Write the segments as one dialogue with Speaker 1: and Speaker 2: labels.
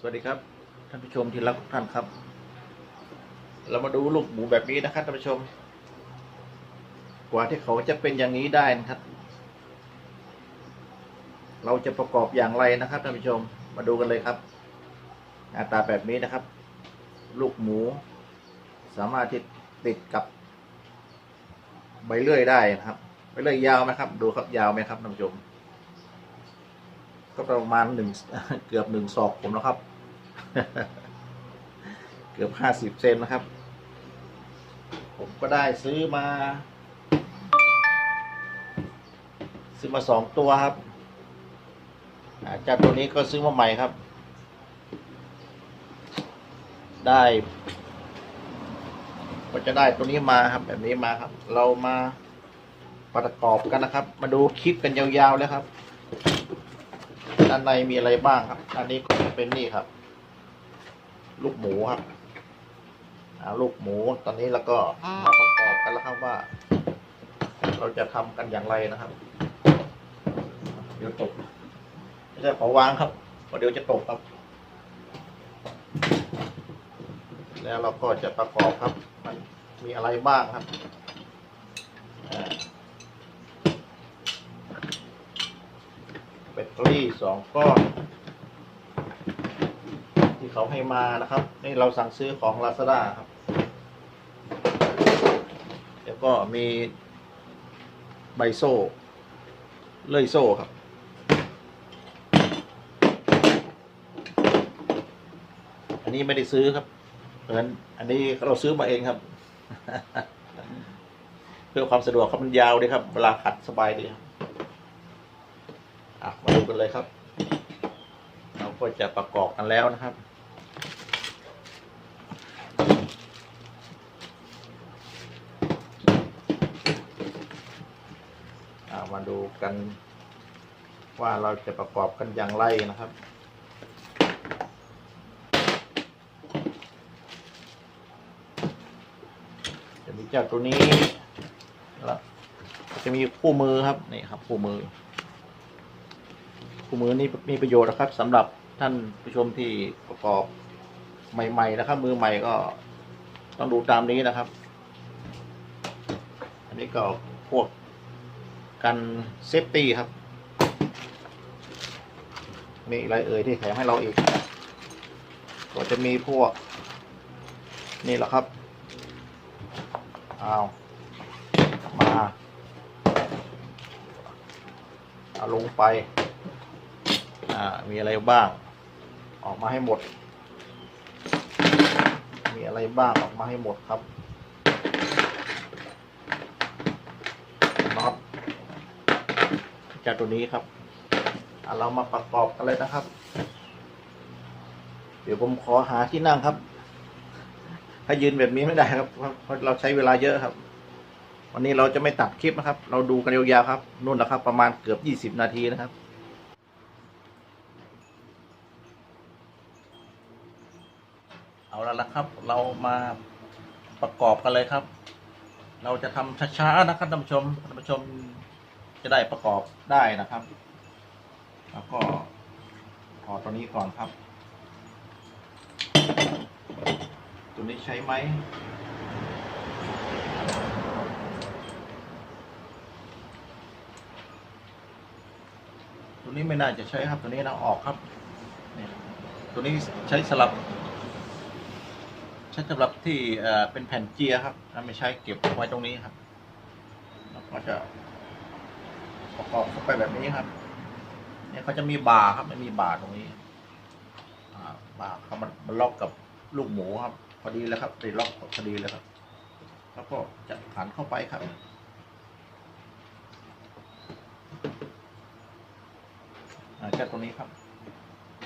Speaker 1: สวัสดีครับ ท่านผู้ชมที่รักทุกท่านครับ เรามาดูลูกหมูแบบนี้นะครับท่านผู้ชม กว่าที่เขาจะเป็นอย่างนี้ได้นะครับ เราจะประกอบอย่างไรนะครับท่านผู้ชมมาดูกันเลยครับหน้าตาแบบนี้นะครับ ลูกหมู สามารถที่ติดกับ ใบเลื่อยได้นะครับใบเลื่อยยาวไหมครับ ดูครับยาวไหมครับท่านผู้ชม ก็ประมาณหนึ่งเกือบหนึ่งศอกผมแล้วครับ เกือบห้าสิบเซนนะครับ ผมก็ได้ซื้อมา ซื้อมาสองตัวครับอาจากตัวนี้ก็ซื้อมาใหม่ครับ ได้ ก็จะได้ตัวนี้มาครับ แบบนี้มาครับ เรามาประกอบกันนะครับ มาดูคลิปกันยาวๆเลยครับ ด้านในมีอะไรบ้างครับ อันนี้ก็จะเป็นนี่ครับ ลูกหมูครับลูกหมูตอนนี้แล้วก็มาประกอบกันแล้วครับว่า เราจะทำกันอย่างไรนะครับ เดี๋ยวตกไม่ใช่ขอวางครับเพราะเดี๋ยวจะตกครับ แล้วเราก็จะประกอบครับ มันมีอะไรบ้างครับอ่า แบ ตเตอรี่สองก้อน ที่เขาให้มานะครับ นี่เราสั่งซื้อของ Lazada ครับ แล้วก็มีใบโซ่ เลื่อยโซ่ครับ อันนี้ไม่ได้ซื้อครับเหมือนอันนี้เราซื้อมาเองครับ เพื่อความสะดวกครับมันยาวดีครับ เวลาขัดสบายดีครับ กันเลยครับ เราก็จะประกอบกันแล้วนะครับามาดูกันว่าเราจะประกอบกันอย่างไรนะครับจะมีเจ้าตัวนี้แล้วจะมีคู่มือครับนี่ครับคู่มือ คู่มือนี้มีประโยชน์นะครับสำหรับท่านผู้ชมที่ประกอบใหม่ๆนะครับ มือใหม่ก็ต้องดูตามนี้นะครับ อันนี้ก็พวกกันเซฟตี้ครับมีอะไรเอ่ยที่แถมให้เราอีก ก็จะมีพวก นี่แหละครับเอามาเอาลงไป มีอะไรบ้าง ออกมาให้หมด มีอะไรบ้างออกมาให้หมดครับน็อตจากตัวนี้ครับเรามาประกอบกันเลยนะครับ เดี๋ยวผมขอหาที่นั่งครับ ถ้ายืนแบบนี้ไม่ได้ครับเพราะเพราะเราใช้เวลาเยอะครับ วันนี้เราจะไม่ตัดคลิปนะครับ เราดูกันยาวๆครับนู่นแหละครับ ประมาณเกือบยี่สิบนาทีนะครับ เอา แล้วละครับ เรามาประกอบกันเลยครับ เราจะทำช้าๆนะครับท่านผู้ชมท่านผู้ชมจะได้ประกอบได้นะครับ แล้วก็ถอดตัวนี้ก่อนครับ ตัวนี้ใช้ไหมตัวนี้ไม่น่าจะใช้ครับ ตัวนี้เราออกครับเนี่ยตัวนี้ใช้สลับ ช้สำหรับที่เป็นแผ่นเจียร์ครับถ้าไม่ใช้เก็บไว้ตรงนี้ครับแล้วก็จะประกอบเข้าไปแบบนี้ครับ เนี่ยเขาจะมีบาร์ครับไม่มีบาร์ตรงนี้บาร์เขามันมันล็อกกับลูกหมูครับ พอดีแล้วครับติดล็อกพอดีแล้วครับ แล้วก็จะหันเข้าไปครับอ่าแค่ตรงนี้ครับ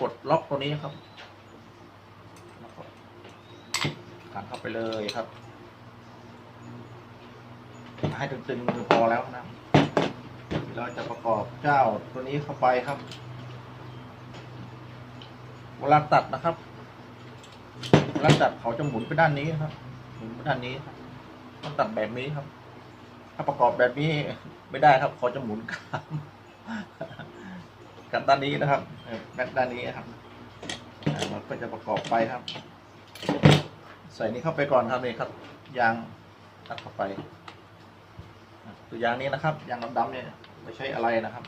Speaker 1: กดล็อกตัวนี้ครับแล้วก็ ขันเข้าไปเลยครับ ให้ตึงๆพอแล้วนะเราจะประกอบเจ้าตัวนี้เข้าไปครับ เวลาตัดนะครับ เวลาตัดเขาจะหมุนไปด้านนี้ครับ หมุนไปด้านนี้ครับต้องตัดแบบนี้ครับ ถ้าประกอบแบบนี้ไม่ได้ครับ เขาจะหมุนกลับกับด้านนี้นะครับเออด้านนี้ครับอ่าเราก็จะประกอบไปครับ ใส่นี้เข้าไปก่อนครับนี่ครับ ยางตัดเข้าไปตัวยางนี้นะครับ ยางดำๆเนี่ยไม่ใช่อะไรนะครับ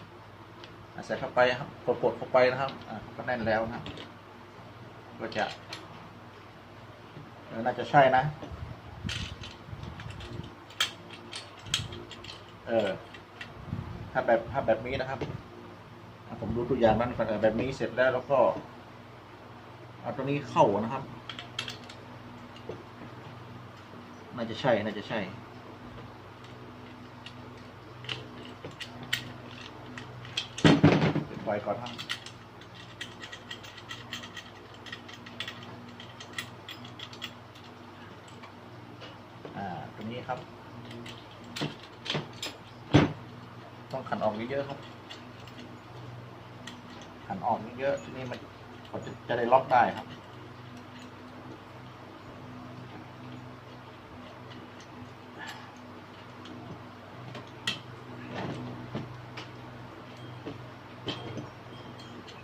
Speaker 1: ใส่เข้าไปครับกดๆเข้าไปนะครับอะก็แน่นแล้วนะก็จะน่าจะใช่นะ เออ ถ้าแบบถ้าแบบนี้นะครับ ผมดูตัวอย่างนั้นก่อนแบบนี้เสร็จแล้วแล้วก็เอาตัวนี้เข้านะครับ น่าจะใช่ น่าจะใช่ปิดไฟก่อนครับอ่าตัวนี้ครับ ต้องขันออกเยอะๆครับ ขันออกเยอะๆทีนี้มันก็จะจะได้ล็อกได้ครับ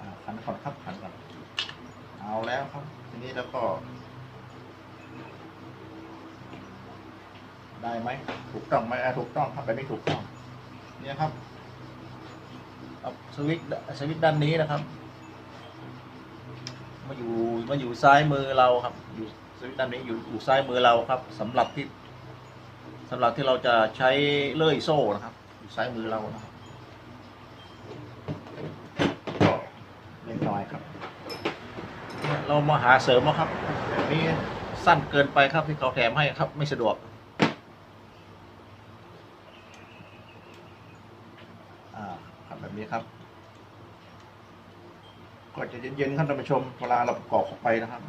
Speaker 1: อ่าขันก่อนครับขันก่อน เอาแล้วครับ ทีนี้แล้วก็ ได้ไหมถูกต้องไหมอะถูกต้องครับแบบนี้ถูกต้องเนี่ยครับเอาสวิตช์สวิตช์ด้านนี้นะครับ มาอยู่มาอยู่ซ้ายมือเราครับ อยู่สวิตช์ด้านนี้อยู่อยู่ซ้ายมือเราครับสำหรับที่สำหรับที่เราจะใช้เลื่อยโซ่นะครับ อยู่ซ้ายมือเรานะครับก็เล็กน้อยครับเนี่ยเรามาหาเสริมมาครับแบบนี้สั้นเกินไปครับที่เขาแถมให้ครับไม่สะดวก อ่าครับแบบนี้ครับ ก็จะ เย็นๆครับท่านผู้ชมเวลาเราประกอบเข้าไปนะครับ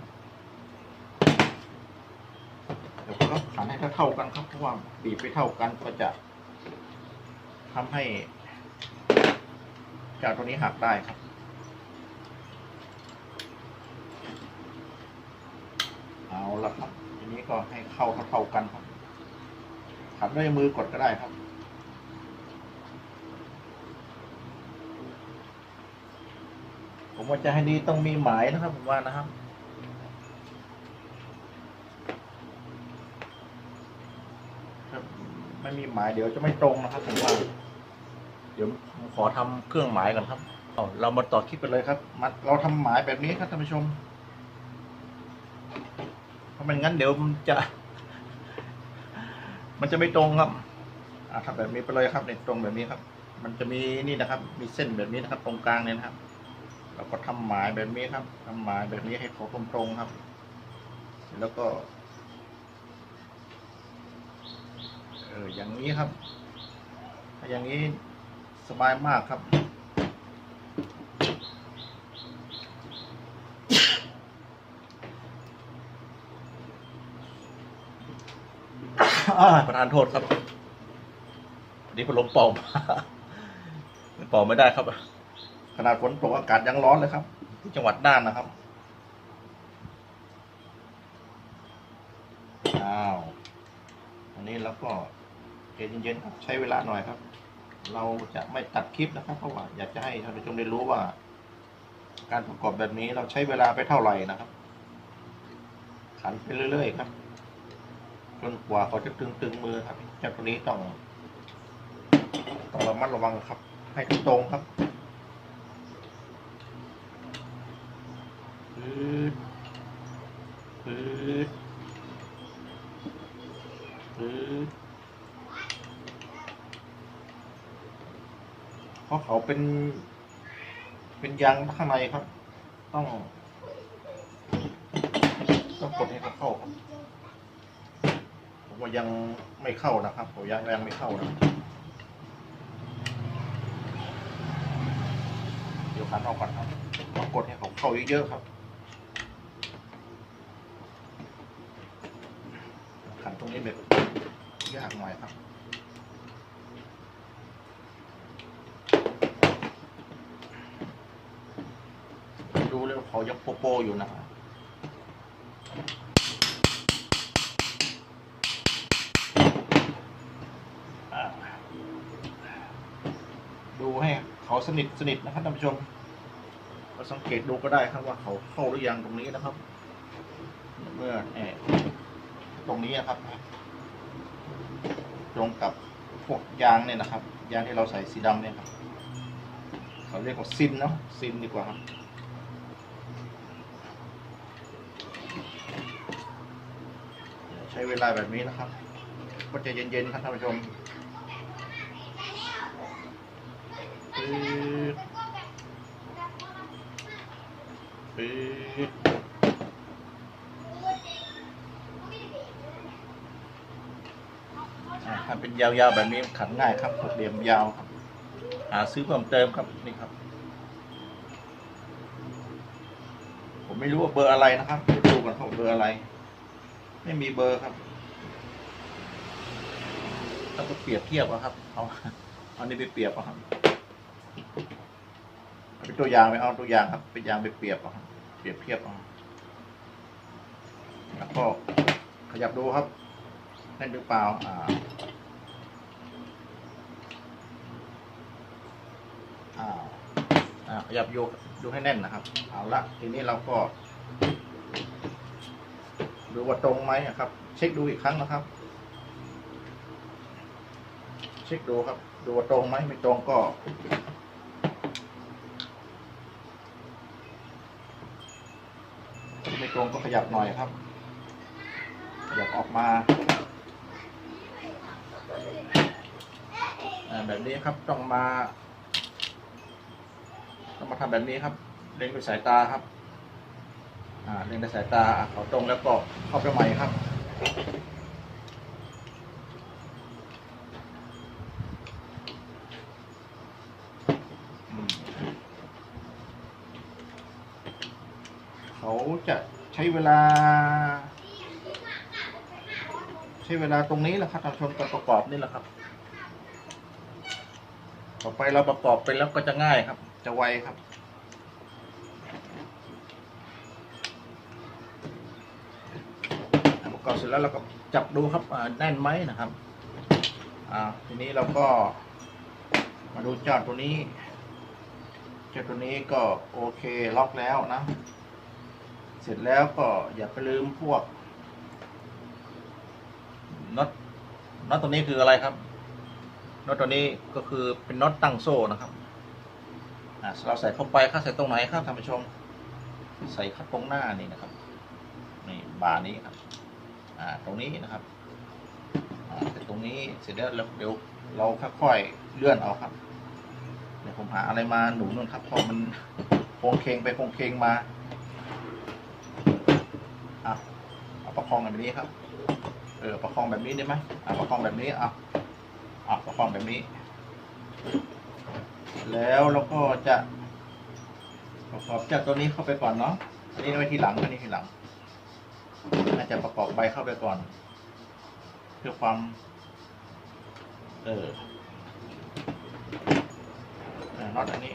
Speaker 1: เดี๋ยวก็ขันให้เท่ากันครับเพราะว่าบีบไปเท่ากันก็จะทำให้จากตัวนี้หักได้ครับเอาละครับทีนี้ก็ให้เข้าเท่าๆกันครับขันด้วยมือกดก็ได้ครับ ผม ว่าจะให้ดีต้องมีหมายนะครับ ผมว่านะครับ ไม่มีหมายเดี๋ยวจะไม่ตรงนะครับผมว่า เดี๋ยวผมขอทำเครื่องหมายก่อนครับเรามาต่อคลิปกันเลยครับมัดเราทำหมายแบบนี้ครับท่านผู้ชมเพราะไม่งั้นเดี๋ยวมันจะ มันจะไม่ตรงครับอ่าทำแบบนี้ไปเลยครับในตรงแบบนี้ครับ มันจะมีนี่นะครับ มีเส้นแบบนี้นะครับ ตรงกลางเนี่ยนะครับ เราก็ทำหมายแบบนี้ครับทำหมายแบบนี้ให้เขาตรงๆครับ แล้วก็เอออย่างนี้ครับ ถ้าอย่างนี้สบายมากครับอ่าประธานโทษครับอันนี้พัดลมเป่าเป่าไม่ได้ครับ นาดฝนตกอากาศยังร้อนเลยครับ ที่จังหวัดน่านนะครับ อ้าว อันนี้แล้วก็เย็นๆครับใช้เวลาหน่อยครับ เราจะไม่ตัดคลิปนะครับ เพราะว่าอยากจะให้ท่านผู้ชมได้รู้ว่า การประกอบแบบนี้เราใช้เวลาไปเท่าไหร่นะครับ ขันไปเรื่อยๆครับจนกว่าเขาจะตึงๆมือครับเจ้าตัวนี้ต้องต้องระมัดระวังครับ ให้ตรงครับ ปืดปืดปืดเพราะเขาเป็น เป็นยางข้างในครับ ต้อง ต้องกดให้เขาเข้าครับผมว่ายังไม่เข้านะครับผมยังยังไม่เข้านะเดี๋ยวขันออกก่อนครับต้องกดให้เขาเข้าเยอะๆครับ ขันตรงนี้แบบยากหน่อยครับ ดูแล้วเขา ยังโปโปอยู่นะครับดูให้เขาสนิทสนิทนะครับท่านผู้ชมเวก็สังเกตดูก็ได้ครับว่าเขาเข้าหรือยังตรงนี้นะครับ เมื่อแอบตรงนี้นะครับ ตรงกับพวกยางเนี่ยนะครับ ยางที่เราใส่สีดำเนี่ยครับเขาเรียกว่าซินเนาะซินดีกว่าครับ ใช้เวลาแบบนี้นะครับ ก็จะเย็นๆครับท่านผู้ชมปื๊ดปื๊ดอ่าถ้าเป็นยาวๆแบบนี้ขันง่ายครับหกเหลี่ยมยาวครับ หาซื้อเพิ่มเติมครับนี่ครับ ผมไม่รู้ว่าเบอร์อะไรนะครับดูกันครับเบอร์อะไร ไม่มีเบอร์ครับต้องไปเปรียบเทียบอะครับ เอาเอานี่ไปเปรียบอะครับเป็นตัวอย่างไปเอาตัวอย่างครับเป็นอย่างไปเปรียบอะครับเปรียบเทียบเอาแล้วก็ขยับดูครับแน่นหรือเปล่าอ่าอ่าอ่าขยับโยกดูให้แน่นนะครับ เอาละทีนี้เราก็ ดูว่าตรงไหมครับ เช็คดูอีกครั้งนะครับ เช็คดูครับ ดูว่าตรงไหมไม่ตรงก็ ไม่ตรงก็ขยับหน่อยครับ ขยับออกมาอ่าแบบนี้ครับต้องมา ต้องมาทำแบบนี้ครับเล็งด้วยสายตาครับ อ่าเล็งด้วยสายตาอะเขาตรงแล้วก็เข้าไปใหม่ครับเขาจะใช้เวลา ใช้เวลาตรงนี้แหละครับท่านชมตอนประกอบนี่แหละครับ ต่อไปเราประกอบไปแล้วก็จะง่ายครับ จะไวครับ กอบเสร็จแล้วเราก็จับดูครับแน่นไหมนะครับอ่าทีนี้เราก็มาดูจอดตัวนี้จอดตัวนี้ก็โอเคล็อกแล้วนะ เสร็จแล้วก็อย่าไปลืมพวกน็อตน็อตตัวนี้คืออะไรครับน็อตตัวนี้ก็คือเป็นน็อตตั้งโซ่นะครับอ่าเราใส่เข้าไปค่าใส่ตรงไหนครับท่านผู้ชม ใส่เข้าตรงหน้านี่นะครับนี่บานี้ครับ ตรงนี้นะครับอ่าแต่ตรงนี้เสร็จแล้วเดี๋ยวเราค่อยๆเลื่อนเอาครับเดี๋ยวผมหาอะไรมาหนุนนู่นครับเพราะมันโค้งเคงไปโค้งเคงมาอะเอาประคองแบบนี้ครับเออประคองแบบนี้ได้ไหมอะประคองแบบนี้อะอะประคองแบบนี้ แล้วเราก็จะประกอบจากตัวนี้เข้าไปก่อนเนาะอันนี้ไว้ทีหลังอันนี้ทีหลัง น่าจจะประกอบใบเข้าไปก่อน เพื่อความ เออเอน็อตอันนี้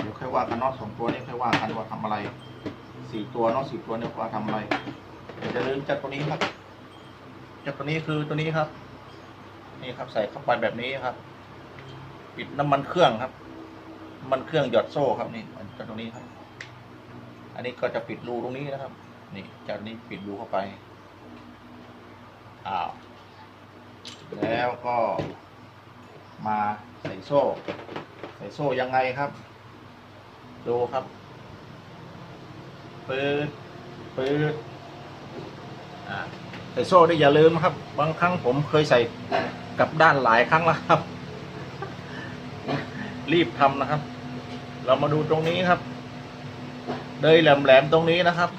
Speaker 1: เดี๋ยวค่อยว่ากันน็อตสองตัวนี้ค่อยว่ากันว่าทำอะไรสี่ตัวน็อตสี่ตัวเนี่ยว่าทำอะไรเดี๋ยวจะลืมจัดตัวนี้ครับจัดตัวนี้คือตัวนี้ครับ นี่ครับใส่เข้าไปแบบนี้ครับ ปิดน้ำมันเครื่องครับน้ำมันเครื่องหยอดโซ่ครับนี่จัดตรงนี้ครับ อันนี้ก็จะปิดรูตรงนี้นะครับ นี่จากนี้ปิดรูเข้าไป อ้าว แล้วก็มาใส่โซ่ ใส่โซ่ยังไงครับ ดูครับ ปืดปืดอ่าใส่โซ่ได้อย่าลืมครับ บางครั้งผมเคยใส่กับด้านหลายครั้งแล้วครับ รีบทำนะครับ เรามาดูตรงนี้ครับเลยแหลมๆตรงนี้นะครับ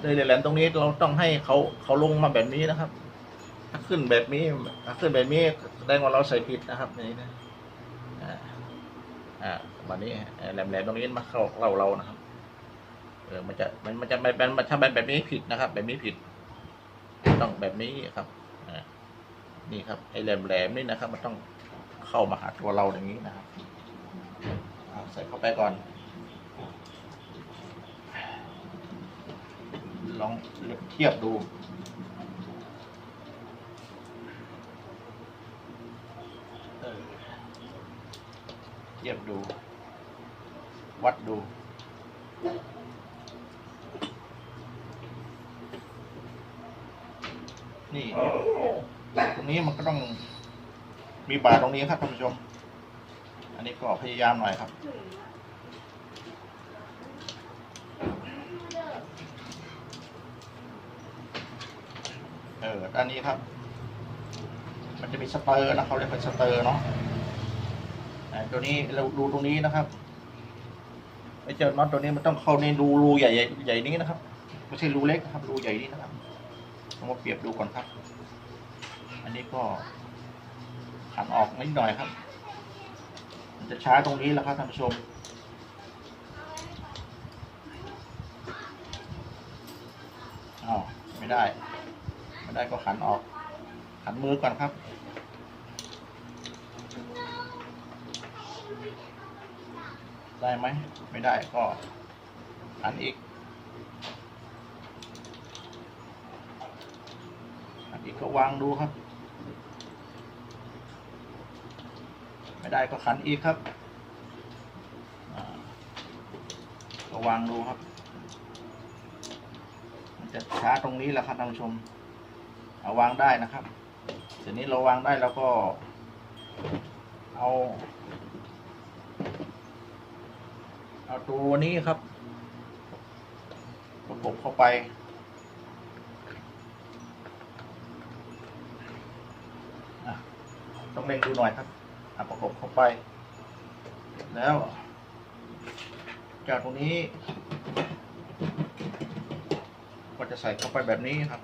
Speaker 1: เลยแหลมตรงนี้เราต้องให้เขาเขาลงมาแบบนี้นะครับ ถ้าขึ้นแบบนี้ถ้าขึ้นแบบนี้แสดงว่าเราใส่ผิดนะครับนี่นะอ่าอ่าวันนี้แหลมๆตรงนี้มาเข้าเราเรานะครับเออมันจะมันมันจะมันมันมันถ้าแบบแบบนี้ผิดนะครับ แบบนี้ผิด ต้องแบบนี้ครับอ่านี่ครับไอ้แหลมๆนี่นะครับ มันต้องเข้ามาหาตัวเราอย่างนี้นะครับใส่เข้าไปก่อน ลองเทียบดู เทียบดู วัดดูนี่ตรงนี้มันก็ต้องมีบาตรงนี้ครับท่านผู้ชม อันนี้ก็พยายามหน่อยครับ เออด้านนี้ครับ มันจะมีสเตอร์นะเขาเรียกเป็นสเตอร์เนาะอ่าตัวนี้เราดูตรงนี้นะครับไอ้เจ้าน็อตตัวนี้มันต้องเข้าในรูรูใหญ่ๆใหญ่นี้นะครับไม่ใช่รูเล็กครับรูใหญ่นี้นะครับลองมาเปรียบดูก่อนครับ อันนี้ก็ขันออกนิดหน่อยครับมันจะช้าตรงนี้แหล้วครับท่านผู้ชมอ้าวไม่ได้ ได้ก็ขันออก ขันมือก่อนครับ ได้ไหม ไม่ได้ก็ขันอีก ขันอีกก็วางดูครับ ไม่ได้ก็ขันอีกครับก็วางดูครับ มันจะช้าตรงนี้แหละครับท่านผู้ชม เอาวางได้นะครับเดี๋ยวนี้เราวางได้แล้วก็ เอา เอาตัวนี้ครับประกบเข้าไป ต้องเล็งดูหน่อยครับอะประกบเข้าไป แล้ว จากตรงนี้ ก็จะใส่เข้าไปแบบนี้ครับ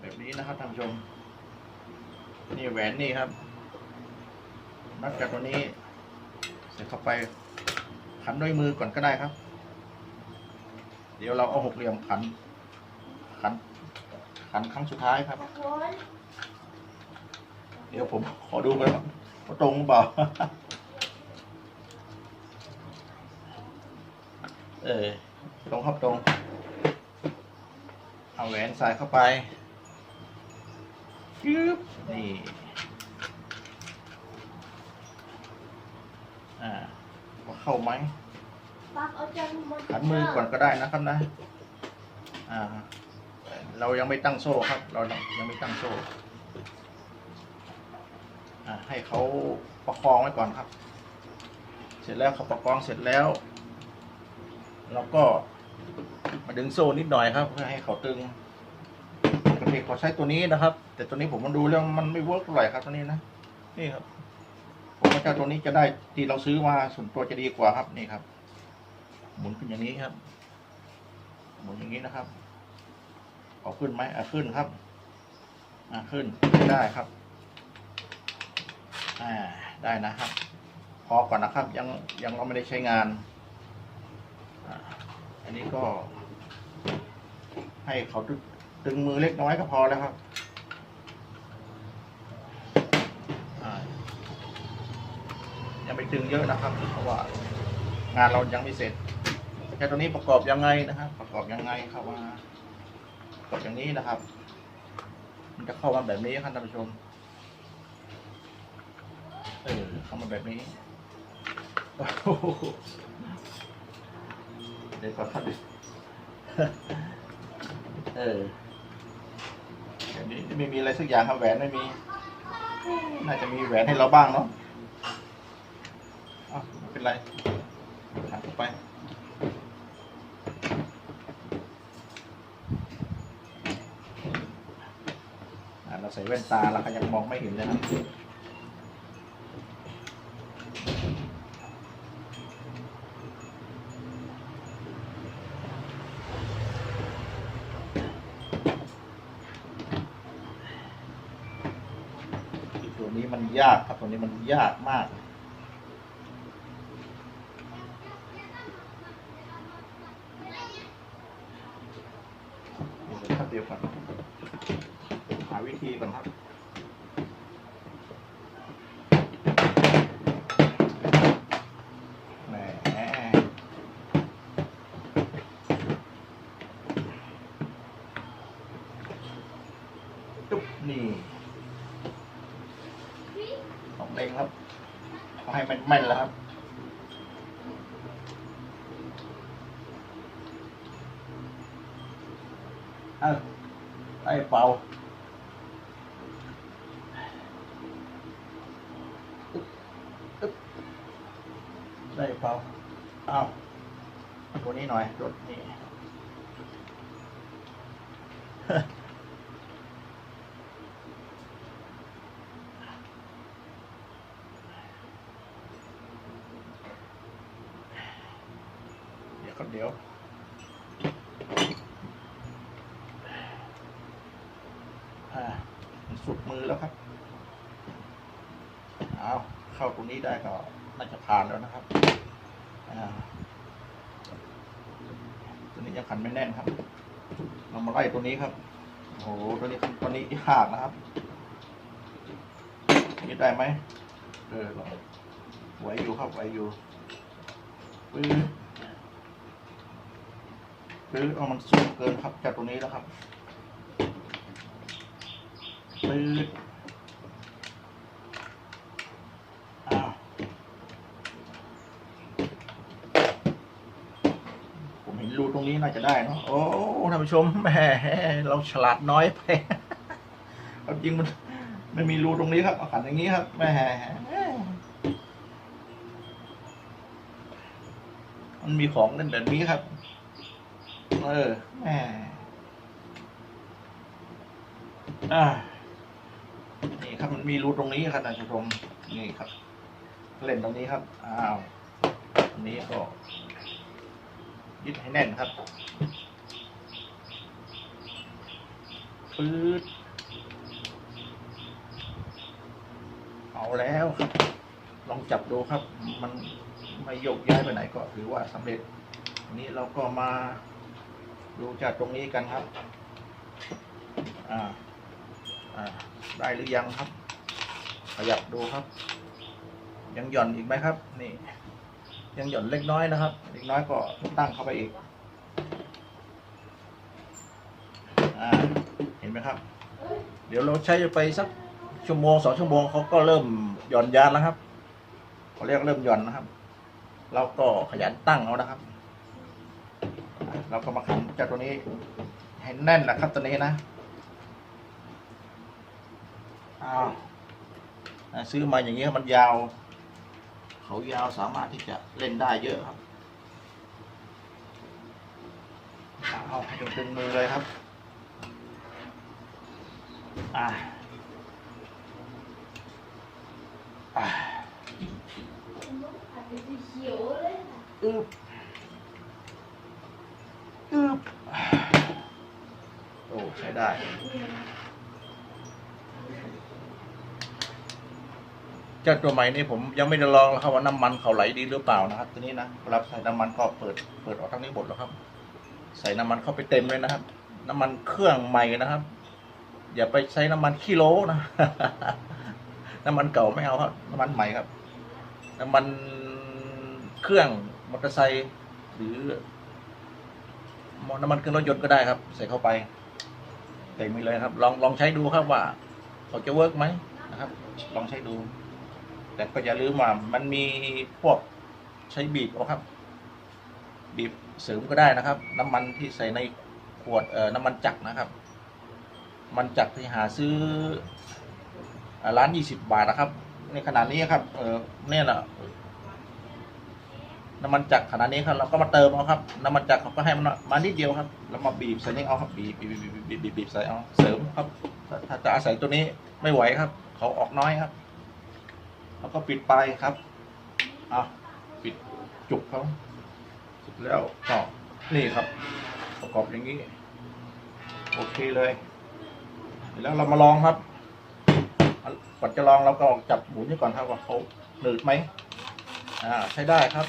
Speaker 1: แบบ นี้นะครับท่านผู้ชม นี่แหวนนี่ครับ นัดจากตัวนี้ใส่เข้าไปขันด้วยมือก่อนก็ได้ครับ เดี๋ยวเราเอาหกเหลี่ยมขัน ขัน ขันครั้งสุดท้ายครับ เดี๋ยวผมขอดูกันว่าตรงเปล่า เออตรงครับตรง เอาแหวนใส่เข้าไป ยึบนี่อ่าว่าเข้าไหมขันมือก่อนก็ได้นะครับนะ อ่า เรายังไม่ตั้งโซ่ครับ เรายังไม่ตั้งโซ่อ่าให้เขาประคองไว้ก่อนครับ เสร็จแล้วเขาประคองเสร็จแล้วเราก็มาดึงโซ่นิดหน่อยครับ เพื่อให้เขาตึงป กติเขาใช้ตัวนี้นะครับ แต่ตัวนี้ผมมาดูแล้วมันไม่เวิร์กเท่าไหร่ครับตัวนี้นะนี่ครับผมว่าเจ้าตัวนี้จะได้ที่เราซื้อมาส่วนตัวจะดีกว่าครับนี่ครับ หมุนขึ้นอย่างนี้ครับ หมุนอย่างนี้นะครับเอาขึ้นไหมอะขึ้นครับอะขึ้นได้ครับอ่าได้นะครับ พอก่อนนะครับ ยังยังเราไม่ได้ใช้งานอ่าอันนี้ก็ให้เขา ตึงมือเล็กน้อยก็พอแล้วครับอ่ายังไม่ตึงเยอะนะครับเพราะว่างานเรายังไม่เสร็จแค่ตัวนี้ประกอบยังไงนะครับ ประกอบยังไงครับว่าประกอบอย่างนี้นะครับ มันจะเข้ามาแบบนี้ครับท่านผู้ชมเออเข้ามาแบบนี้เดี๋ยวก่อนครับดิเออ เดี๋ยวนี้ไม่มีอะไรสักอย่างครับแหวนไม่มี น่าจะมีแหวนให้เราบ้างเนาะอ้าวไม่เป็นไรหาไปเราใส่แว่นตาเราก็ยังมองไม่เห็นเลยนะตัวนี้มันยากครับตัว นี่มันยากมาก เดี๋ยวครับเดียวก่อนหาวิธีก่อนครับ แหม จุ๊บนี่ต้องเล็งครับเอให้มันแม่นแล้วครับเอ้าไอ้เป่าอึ๊บอึ๊บได้เป่าเอาตัวนี้หน่อยรถนี่ เดี๋ยวครับเดี๋ยว อ่ามันสุดมือแล้วครับ เอาเข้าตรง นี้ได้ก็น่าจะผ่านแล้วนะครับอ่าตัวนี้ยังขันไม่แน่นครับ เรามาไล่ตัวนี้ครับโอ้โหตัวนี้ตัวนี้ยากนะครับยึดได้ไหมเออไหวอยู่ครับไหวอยู่ปื้อปื้อเอามันสูงเกินครับจากตัวนี้แล้วครับปืดอ้าวผมเห็น รงนี้น่าจะได้เนอะโอ้ท่านผู้ชมแหมเราฉลาดน้อยไปจริงมันไม่มีรูตรงนี้ครับขันอย่างนี้ครับแหมมันมีของเล่นแบบนี้ครับ เออแหมอ่านี่ครับมันมีรูตรงนี้ครับท่านผู้ชมนี่ครับ เล่นตรงนี้ครับอ้าวนี้ก็ ยึดให้แน่นครับปื๊ดเอาแล้วครับ ลองจับดูครับ มันไม่โยกย้ายไปไหนก็ถือว่าสำเร็จนนี้เราก็มาดูจากตรงนี้กันครับ อ่า อ่า ได้หรือยังครับ ขยับดูครับ ยังหย่อนอีกไหมครับ นี่ ยังหย่อนเล็กน้อยนะครับ เล็กน้อยก็ตั้งเข้าไปอีกอ่าเห็นไหมครับ เดี๋ยวเราใช้ไปสักชั่วโมงสองชั่วโมงเขาก็เริ่มหย่อนยานแล้วครับเขาเรียกเริ่มหย่อนนะครับ เราก็ขยันตั้งเอานะครับ เราก็มาขันเจากตัวนี้ให้แน่นนะครับตัวนี้นะอ้าวอ่าซื้อมาอย่างนี้มันยาว เขายาวสามารถที่จะเล่นได้เยอะครับเอาให้ตึงๆมือเลยครับ อ่าอ่าอึบอึบโอ้ใช้ได้ เจ้าตัวใหม่นี่ผมยังไม่ได้ลองนะครับว่าน้ำมันเขาไหลดีหรือเปล่านะครับ ตัวนี้นะเวลาใส่น้ำมันก็เปิดเปิดออกทั้งนี้หมดแล้วครับ ใส่น้ำมันเข้าไปเต็มเลยนะครับ น้ำมันเครื่องใหม่นะครับ อย่าไปใช้น้ำมันขี้โลนะ น้ำมันเก่าไม่เอาครับ น้ำมันใหม่ครับ น้ำมันเครื่องมอเตอร์ไซค์หรือน้ำมันเครื่องรถยนต์ก็ได้ครับ ใส่เข้าไปเต็มเลยครับ ลองลองใช้ดูครับว่าเขาจะเวิร์กไหมนะครับ ลองใช้ดู แต่ก็อย่าลืมว่ามันมีพวกใช้บีบเอาครับ บีบเสริมก็ได้นะครับ น้ำมันที่ใส่ในขวดเอ่อน้ำมันจักรนะครับ มันจักรที่หาซื้ออร้านยี่สิบบาทนะครับ ในขนาดนี้ครับเออเนี่ยแหละน้ำมันจักรขนาดนี้ครับเราก็มาเติมเอาครับน้ำมันจักรเขาก็ให้มันมานิดเดียวครับ แล้วมาบีบใส่นี่เอาครับบีบบีบบีบบีบบีบใส่เอาเสริมครับถ้าจะอาศัยตัวนี้ไม่ไหวครับ เขาออกน้อยครับ แล้วก็ปิดไปครับอะปิดจุกเขาเสร็จแล้วก็นี่ครับ ประกอบอย่างนี้ โอเคเลยแล้วเรามาลองครับก่อนจะลองเราก็จับหมุนนี่ก่อนครับว่าเขาหนืดไหมอ่าใช้ได้ครับ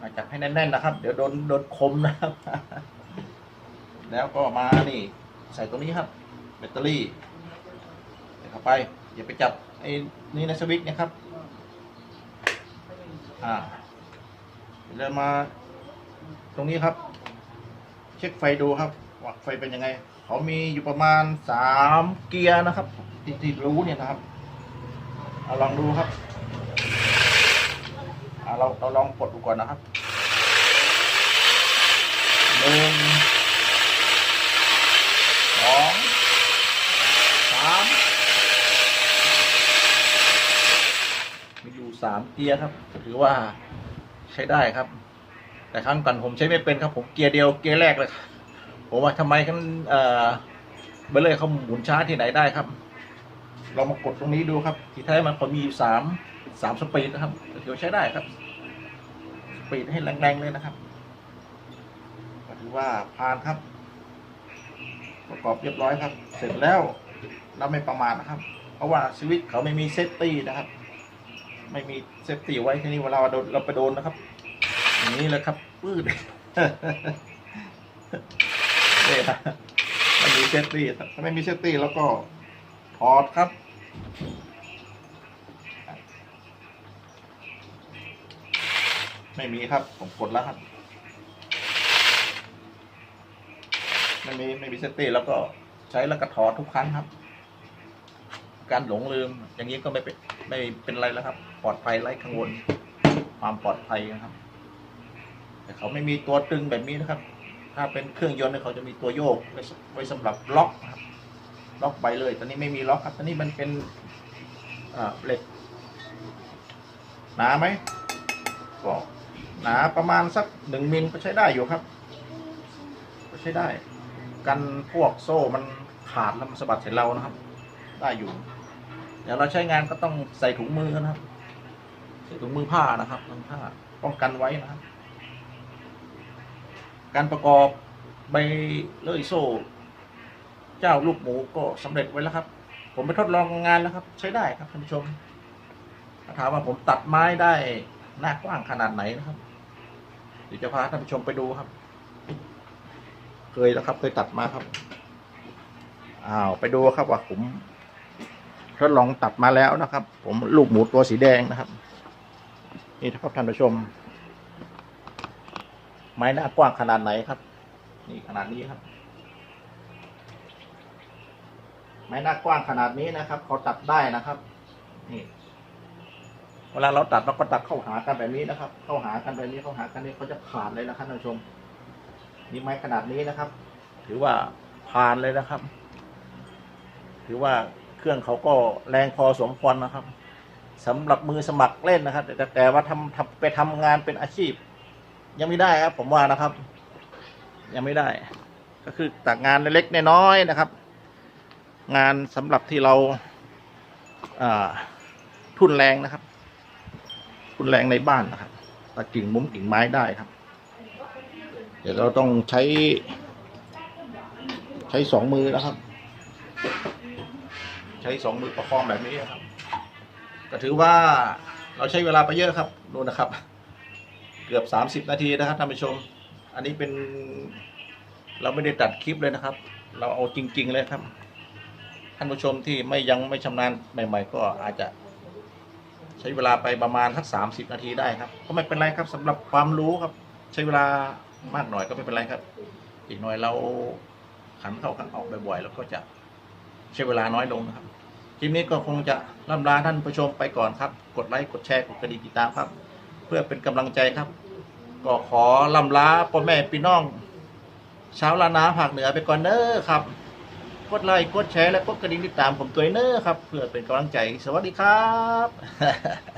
Speaker 1: อาจับให้แน่นๆนะครับ เดี๋ยวโดนโดนคมนะครับ แล้วก็มานี่ ใส่ตรงนี้ครับ แบตเตอรี่ใส่เข้าไปอย่าไปจับ ไอ้นี่นะสวิตช์นะครับอ่าแล้วมาตรงนี้ครับ เช็คไฟดูครับว่าไฟเป็นยังไง เขามีอยู่ประมาณสามเกียร์นะครับที่ที่รู้เนี่ยนะครับเอาลองดูครับเราเราลองกดดูก่อนนะครับหนึ่งสองสามมีอยู่ สามเกียร์ครับ ถือว่าใช้ได้ครับ แต่ครั้งก่อนผมใช้ไม่เป็นครับ ผมเกียร์เดียวเกียร์แรกเลยครับผมว่าทำไมกันเอ่อเบลเลยเขาหมุนช้าที่ไหนได้ครับ เรามากดตรงนี้ดูครับ ที่แท้มันพอมีอยู่สามสามสปีดนะครับถือว่าใช้ได้ครับ สปีดให้แรงๆเลยนะครับถือว่าผ่านครับ ประกอบเรียบร้อยครับ เสร็จแล้วเราไม่ประมาทนะครับ เพราะว่าสวิตเขาไม่มีเซฟตี้นะครับ ไม่มีเซฟตี้ไว้ที่นี่เวลาเราโดนเราไปโดนนะครับอย่างนี้เลยครับปื้ดเนี่ยนะมันมีเซฟตี้ถ้าไม่มีเซฟตี้แล้วก็ถอดครับไม่มีครับ ผมกดแล้วครับไม่มีไม่มีเซฟตี้แล้วก็ใช้แล้วก็ถอดทุกครั้งครับ การหลงลืม อย่างนี้ก็ไม่เป็นไม่เป็นไรแล้วครับ ปลอดภัยไร้กังวล ความปลอดภัยนะครับ แต่เขาไม่มีตัวตึงแบบนี้นะครับ ถ้าเป็นเครื่องยนต์เขาจะมีตัวโยกไว้สไว้สำหรับล็อกครับ ล็อกไปเลย ตอนนี้ไม่มีล็อกครับ ตอนนี้มันเป็นเหล็กหนาไหมก็หนาประมาณสักหนึ่งมิลก็ใช้ได้อยู่ครับ ก็ใช้ได้ กันพวกโซ่มันขาดแล้วมันสะบัดใส่เรานะครับ ได้อยู่ ดี๋ยวเราใช้งานก็ต้องใส่ถุงมือนะครับ ใส่ถุงมือผ้านะครับถุงผ้าป้องกันไว้นะครับ การประกอบใบเลื่อยโซ่ เจ้าลูกหมูก็สำเร็จไว้แล้วครับ ผมไปทดลองงานแล้วครับ ใช้ได้ครับท่านผู้ชมถามว่าผมตัดไม้ได้หน้ากว้างขนาดไหนนะครับเดี๋ยวจะพาท่านผู้ชมไปดูครับ เคยแล้วครับ เคยตัดมาครับอ้าวไปดูครับว่าผม ทดลองตัดมาแล้วนะครับ ผมลูกหมูตัวสีแดงนะครับ นี่ครับท่านผู้ชม ไม้หน้ากว้างขนาดไหนครับ นี่ขนาดนี้ครับ ไม้หน้ากว้างขนาดนี้นะครับเขาตัดได้นะครับ นี่เวลาเราตัดเราก็ตัดเข้าหากันแบบนี้นะครับ เข้าหากันแบบนี้เข้าหากันนี้เขาจะขาดเลยนะครับท่านผู้ชม นี่ไม้ขนาดนี้นะครับ ถือว่าผ่านเลยนะครับ ถือว่า เครื่องเขาก็แรงพอสมควรนะครับสำหรับมือสมัครเล่นนะครับ แต่แต่ว่าทำทำไปทำงานเป็นอาชีพ ยังไม่ได้ครับ ผมว่านะครับ ยังไม่ได้ ก็คือตักงงานเล็กๆน้อยๆนะครับ งานสำหรับที่เราอ่าทุนแรงนะครับ ทุนแรงในบ้านนะครับตัดกิ่งมุ้มกิ่งไม้ได้ครับ เดี๋ยวเราต้องใช้ ใช้สองมือนะครับ ใช้สองมือประคองแบบนี้ครับ ก็ถือว่าเราใช้เวลาไปเยอะครับดูนะครับ เกือบสามสิบนาทีนะครับท่านผู้ชม อันนี้เป็นเราไม่ได้ตัดคลิปเลยนะครับ เราเอาจริง ๆ เลยครับ ท่านผู้ชมที่ไม่ยังไม่ชำนาญใหม่ ๆ ก็อาจจะ ใช้เวลาไปประมาณสักสามสิบนาทีได้ครับ ก็ไม่เป็นไรครับสำหรับความรู้ครับ ใช้เวลามากหน่อยก็ไม่เป็นไรครับ อีกหน่อยเราขันเข้าขันออกบ่อยๆแล้วก็จะ ใช้เวลาน้อยลงนะครับ คลิปนี้ก็คงจะล่ำลาท่านผู้ชมไปก่อนครับ กดไลค์กดแชร์กดกระดิ่งติดตามครับ เพื่อเป็นกำลังใจครับ ก็ขอล่ำลาพ่อแม่พี่น้องชาวลานาภาคเหนือไปก่อนเนอครับ กดไลค์กดแชร์และกดกระดิ่งติดตามผมตัวเนอครับ เพื่อเป็นกำลังใจสวัสดีครับ